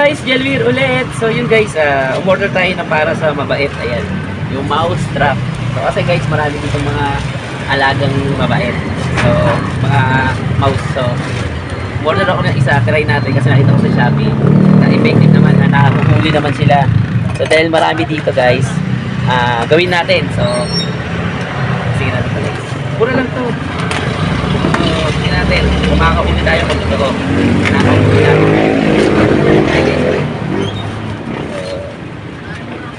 guys, Jelwir ulit. So yun guys, uh, umorder tayo na para sa mabait. Ayan, yung mouse trap. So kasi guys, marami dito mga alagang mabait. So, mga mouse. So, umorder ako ng isa, try natin kasi nakita ko sa Shopee. Na effective naman, na nakakuhuli naman sila. So dahil marami dito guys, ah gawin natin. So, sige natin guys. Pura lang to. So, sige natin. Kumakaulit tayo pag gusto ko. Nakakaulit natin. Ay guys.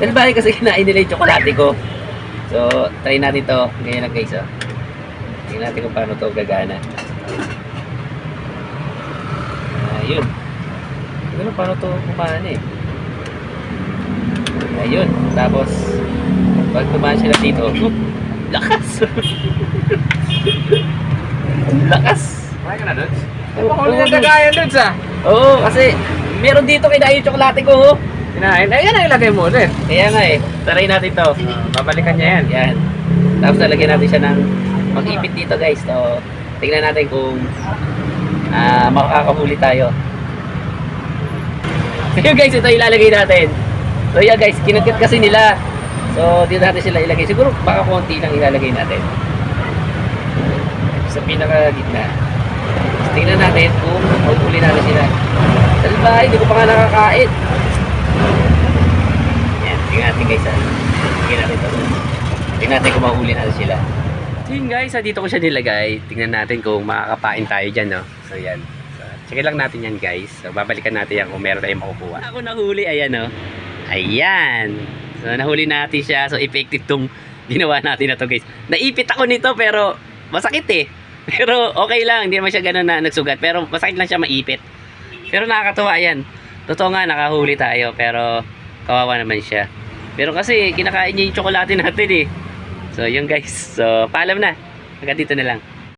Dahil bakit kasi kinain nila yung tsokolate ko. So, try natin to. Ganyan lang guys. Oh. Tingnan natin kung paano to gagana. Ayun. Ko paano to kumain eh. Ayun. Tapos, pag kumain sila dito, oh, lakas! lakas! Kumain ka na, Dudes? Ulit oo, ang kagayan, Dudes, ah. Oo, kasi meron dito kinain yung tsokolate ko. oh. Kinain. Ayan ang ilagay mo ulit. Kaya nga eh, try natin to. Ah, babalikan niya yan. Yan. Tapos lalagyan natin siya ng mag-ipit dito guys. So, tingnan natin kung ah makakahuli tayo. So yun guys, ito ilalagay natin. So yeah guys, kinagkat kasi nila. So dito natin sila ilagay. Siguro baka konti lang ilalagay natin. Sa pinaka gitna. Tapos tingnan natin kung mahuli natin sila. Salba, hindi ko pa nga nakakain. Yan, tingnan natin guys ha. Tingnan natin to. Tingnan natin kung mahuli natin sila. Yun guys, ah, dito ko siya nilagay. Tingnan natin kung makakapain tayo dyan, no? So yan. So, check lang natin yan guys. So babalikan natin yan kung meron tayong makukuha. Ako nahuli, ayan no. Ayan. So nahuli natin siya. So effective tong ginawa natin na to guys. Naipit ako nito pero masakit eh. Pero okay lang, hindi naman siya ganun na nagsugat. Pero masakit lang siya maipit. Pero nakakatuwa yan. Totoo nga, nakahuli tayo. Pero kawawa naman siya. Pero kasi kinakain niya yung tsokolate natin eh. So yun guys. So paalam na. Hanggang dito na lang.